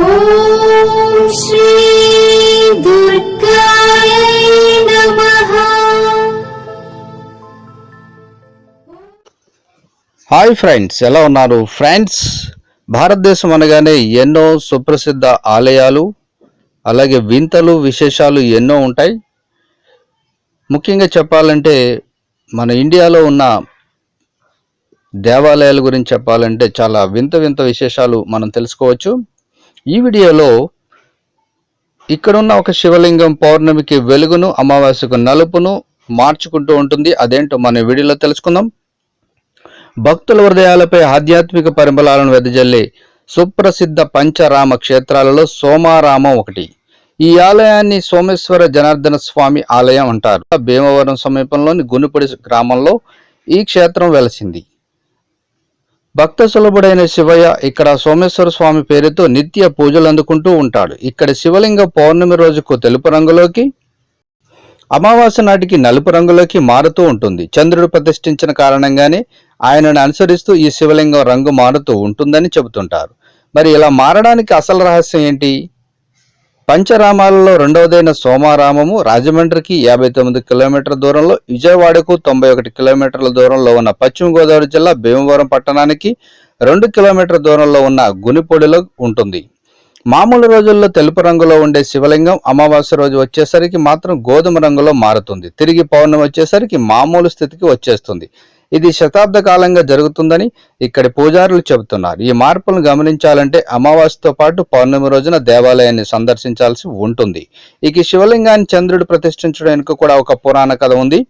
Hi friends ఎలా ఉన్నారు? Friends భారతదేశం అనగానే ఎన్నో సుప్రసిద్ధ ఆలయాలు అలాగే వింతలు విశేషాలు ఎన్నో ఉంటాయి. ముఖ్యంగా చెప్పాలంటే మన ఇండియాలో ఉన్న దేవాలయాల గురించి చెప్పాలంటే చాలా వింత వింత విశేషాలు మనం తెలుసుకోవచ్చు. ఈ వీడియోలో ఇక్కడున్న ఒక శివలింగం పౌర్ణమికి వెలుగును అమావాస్యకు నలుపును మార్చుకుంటూ ఉంటుంది. అదేంటో మన వీడియోలో తెలుసుకుందాం. భక్తుల హృదయాలపై ఆధ్యాత్మిక పరిమళాలను వెదజల్లే సుప్రసిద్ధ పంచరామ క్షేత్రాలలో సోమారామం ఒకటి. ఈ ఆలయాన్ని సోమేశ్వర జనార్దన స్వామి ఆలయం అంటారు. భీమవరం సమీపంలోని గునుపడి గ్రామంలో ఈ క్షేత్రం వెలసింది. భక్త సులభుడైన శివయ్య ఇక్కడ సోమేశ్వర స్వామి పేరుతో నిత్య పూజలు అందుకుంటూ ఉంటాడు. ఇక్కడ శివలింగ పౌర్ణమి రోజుకు తెలుపు రంగులోకి అమావాస్య నాటికి నలుపు రంగులోకి మారుతూ ఉంటుంది. చంద్రుడు ప్రతిష్ఠించిన కారణంగానే ఆయనను అనుసరిస్తూ ఈ శివలింగం రంగు మారుతూ ఉంటుందని చెబుతుంటారు. మరి ఇలా మారడానికి అసలు రహస్యం ఏంటి? పంచరామాలలో రెండవదైన సోమారామము రాజమండ్రికి యాభై తొమ్మిది కిలోమీటర్ల దూరంలో విజయవాడకు తొంభై ఒకటి కిలోమీటర్ల దూరంలో ఉన్న పశ్చిమ గోదావరి జిల్లా భీమవరం పట్టణానికి రెండు కిలోమీటర్ల దూరంలో ఉన్న గునిపొడిలో ఉంటుంది. మామూలు రోజుల్లో తెలుపు రంగులో ఉండే శివలింగం అమావాస్య రోజు వచ్చేసరికి మాత్రం గోధుమ రంగులో మారుతుంది. తిరిగి పౌర్ణమి వచ్చేసరికి మామూలు స్థితికి వచ్చేస్తుంది. ఇది శతాబ్ద కాలంగా జరుగుతుందని ఇక్కడి పూజారులు చెబుతున్నారు. ఈ మార్పులను గమనించాలంటే అమావాస్యతో పాటు పౌర్ణమి రోజున దేవాలయాన్ని సందర్శించాల్సి ఉంటుంది. ఇక శివలింగాన్ని చంద్రుడు ప్రతిష్ఠించడానికి కూడా ఒక పురాణ కథ ఉంది.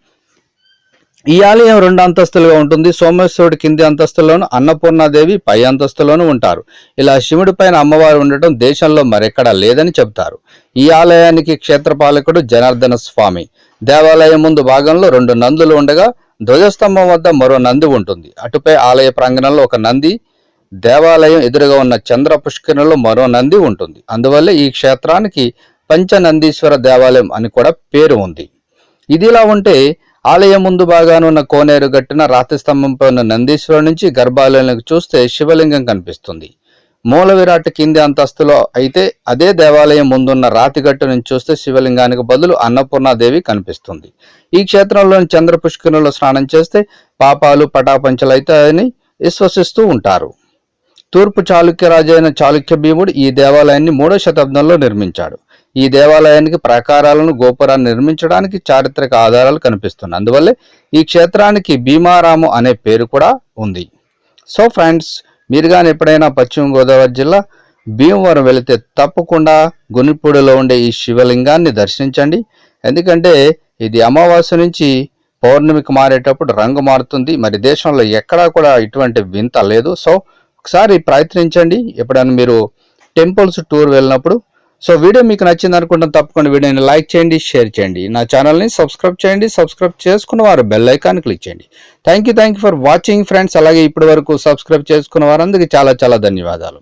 ఈ ఆలయం రెండు అంతస్తులుగా ఉంటుంది. సోమేశ్వరుడు కింది అంతస్తులోను అన్నపూర్ణాదేవి పై అంతస్తులోను ఉంటారు. ఇలా శివుడి పైన అమ్మవారు ఉండటం దేశంలో మరెక్కడా లేదని చెబుతారు. ఈ ఆలయానికి క్షేత్రపాలకుడు జనార్దన స్వామి. దేవాలయం ముందు భాగంలో రెండు నందులు ఉండగా ధ్వజస్తంభం వద్ద మరో నంది ఉంటుంది. అటుపై ఆలయ ప్రాంగణంలో ఒక నంది దేవాలయం ఎదురుగా ఉన్న చంద్ర పుష్కరణలో మరో నంది ఉంటుంది. అందువల్ల ఈ క్షేత్రానికి పంచనందీశ్వర దేవాలయం అని కూడా పేరు ఉంది. ఇదిలా ఉంటే ఆలయం ముందు భాగానున్న కోనేరు గట్టిన రాతి స్తంభంపై ఉన్న నందీశ్వరం నుంచి గర్భాలయంలోకి చూస్తే శివలింగం కనిపిస్తుంది. మూల విరాట్ కింది అంతస్తులో అయితే అదే దేవాలయం ముందున్న రాతిగట్టు నుంచి చూస్తే శివలింగానికి బదులు అన్నపూర్ణాదేవి కనిపిస్తుంది. ఈ క్షేత్రంలోని చంద్ర పుష్కరంలో స్నానం చేస్తే పాపాలు పటాపంచలు అవుతాయని విశ్వసిస్తూ ఉంటారు. తూర్పు చాళుక్య రాజైన చాళుక్య భీముడు ఈ దేవాలయాన్ని మూడో శతాబ్దంలో నిర్మించాడు. ఈ దేవాలయానికి ప్రాకారాలను గోపురాన్ని నిర్మించడానికి చారిత్రక ఆధారాలు కనిపిస్తున్నాయి. అందువల్లే ఈ క్షేత్రానికి భీమారాము అనే పేరు కూడా ఉంది. సో ఫ్రెండ్స్ మీరు కానీ ఎప్పుడైనా పశ్చిమ గోదావరి జిల్లా భీమవరం వెళితే తప్పకుండా గునిపూడిలో ఉండే ఈ శివలింగాన్ని దర్శించండి. ఎందుకంటే ఇది అమావాస్య నుంచి పౌర్ణమికి మారేటప్పుడు రంగు మారుతుంది. మరి దేశంలో ఎక్కడా కూడా ఇటువంటి వింత లేదు. సో ఒకసారి ప్రయత్నించండి. ఎప్పుడైనా మీరు టెంపుల్స్ టూర్ వెళ్ళినప్పుడు సో వీడియో మీకు నచ్చింది అనుకుంటాం తప్పకుండా వీడియోని లైక్ చేయండి షేర్ చేయండి. నా ఛానల్ని సబ్స్క్రైబ్ చేయండి సబ్స్క్రైబ్ చేసుకున్న వారు బెల్ ఐకాన్ క్లిక్ చేయండి. Thank you thank you for watching friends అలాగే ఇప్పటి వరకు సబ్స్క్రైబ్ చేసుకున్న వారందరికీ చాలా చాలా ధన్యవాదాలు.